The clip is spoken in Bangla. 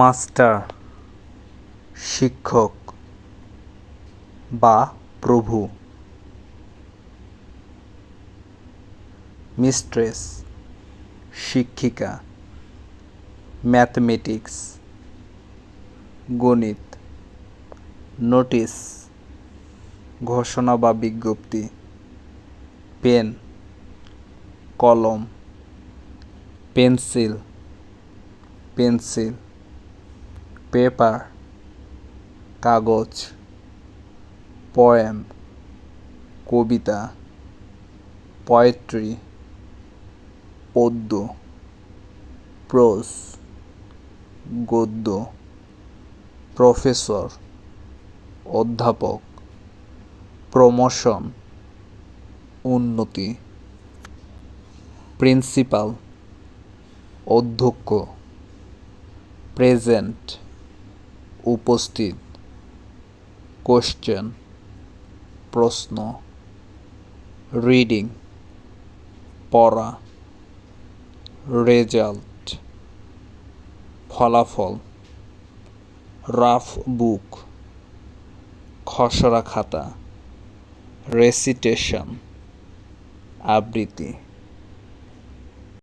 মাস্টার, শিক্ষক বা প্রভু, মিস্ট্রেস, শিক্ষিকা, ম্যাথমেটিক্স, গণিত নোটিশ ঘোষণা বা বিজ্ঞপ্তি, পেন, কলম, পেন্সিল পেন্সিল। পেপার, কাগজ পয়েম কবিতা পয়েট্রি পদ্য প্রোজ গদ্য প্রফেসর অধ্যাপক প্রমোশন উন্নতি প্রিন্সিপাল অধ্যক্ষ প্রেজেন্ট উপস্থিত। কোশ্চেন প্রশ্ন রিডিং পড়া রেজাল্ট ফলাফল রাফ বুক খসড়া খাতা রেসিটেশন আবৃত্তি।